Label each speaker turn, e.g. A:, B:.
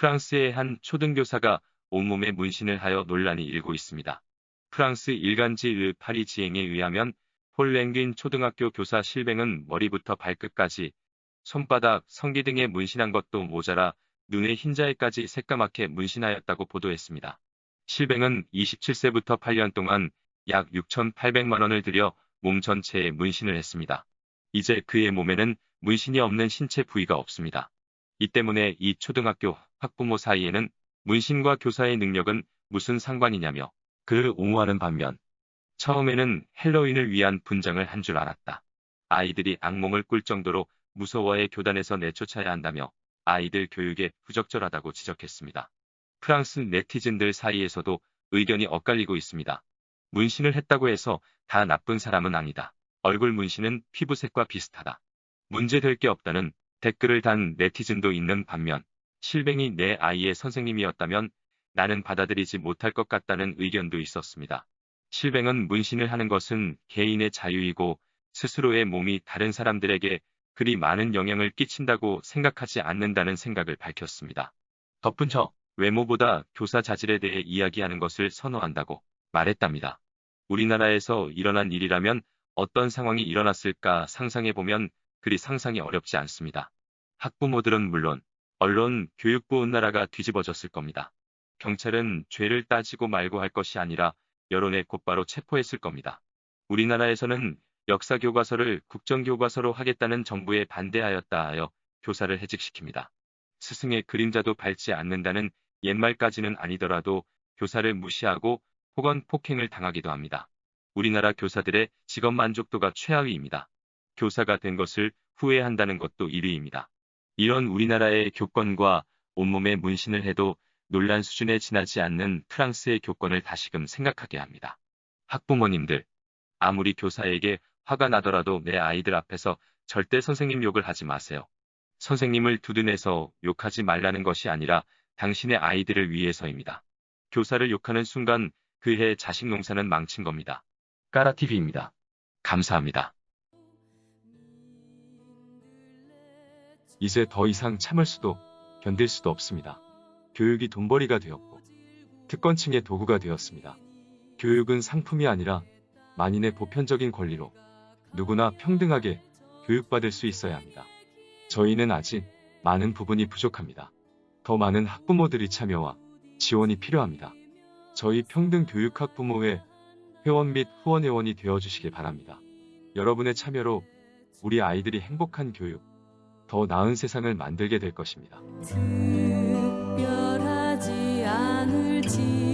A: 프랑스의 한 초등교사가 온몸에 문신을 하여 논란이 일고 있습니다. 프랑스 일간지 르 파리지행에 의하면 폴 랭긴 초등학교 교사 실뱅은 머리부터 발끝까지 손바닥, 성기 등에 문신한 것도 모자라 눈의 흰자에까지 새까맣게 문신하였다고 보도했습니다. 실뱅은 27세부터 8년 동안 약 6,800만 원을 들여 몸 전체에 문신을 했습니다. 이제 그의 몸에는 문신이 없는 신체 부위가 없습니다. 이 때문에 이 초등학교 학부모 사이에는 문신과 교사의 능력은 무슨 상관이냐며 그를 옹호하는 반면 처음에는 헬로윈을 위한 분장을 한 줄 알았다. 아이들이 악몽을 꿀 정도로 무서워해 교단에서 내쫓아야 한다며 아이들 교육에 부적절하다고 지적했습니다. 프랑스 네티즌들 사이에서도 의견이 엇갈리고 있습니다. 문신을 했다고 해서 다 나쁜 사람은 아니다. 얼굴 문신은 피부색과 비슷하다. 문제될 게 없다는 댓글을 단 네티즌도 있는 반면 실뱅이 내 아이의 선생님이었다면 나는 받아들이지 못할 것 같다는 의견도 있었습니다. 실뱅은 문신을 하는 것은 개인의 자유이고 스스로의 몸이 다른 사람들에게 그리 많은 영향을 끼친다고 생각하지 않는다는 생각을 밝혔습니다. 덧붙여 외모보다 교사 자질에 대해 이야기하는 것을 선호한다고 말했답니다. 우리나라에서 일어난 일이라면 어떤 상황이 일어났을까 상상해보면 그리 상상이 어렵지 않습니다. 학부모들은 물론 언론, 교육부 온 나라가 뒤집어졌을 겁니다. 경찰은 죄를 따지고 말고 할 것이 아니라 여론에 곧바로 체포했을 겁니다. 우리나라에서는 역사 교과서를 국정 교과서로 하겠다는 정부에 반대하였다 하여 교사를 해직시킵니다. 스승의 그림자도 밟지 않는다는 옛말까지는 아니더라도 교사를 무시하고 혹은 폭행을 당하기도 합니다. 우리나라 교사들의 직업 만족도가 최하위입니다. 교사가 된 것을 후회한다는 것도 1위입니다. 이런 우리나라의 교권과 온몸에 문신을 해도 논란 수준에 지나지 않는 프랑스의 교권을 다시금 생각하게 합니다. 학부모님들, 아무리 교사에게 화가 나더라도 내 아이들 앞에서 절대 선생님 욕을 하지 마세요. 선생님을 두둔해서 욕하지 말라는 것이 아니라 당신의 아이들을 위해서입니다. 교사를 욕하는 순간 그해 자식 농사는 망친 겁니다. 까라TV입니다. 감사합니다. 이제 더 이상 참을 수도 견딜 수도 없습니다. 교육이 돈벌이가 되었고 특권층의 도구가 되었습니다. 교육은 상품이 아니라 만인의 보편적인 권리로 누구나 평등하게 교육받을 수 있어야 합니다. 저희는 아직 많은 부분이 부족합니다. 더 많은 학부모들이 참여와 지원이 필요합니다. 저희 평등교육학부모회 회원 및 후원회원이 되어주시길 바랍니다. 여러분의 참여로 우리 아이들이 행복한 교육, 더 나은 세상을 만들게 될 것입니다.
B: 특별하지 않을지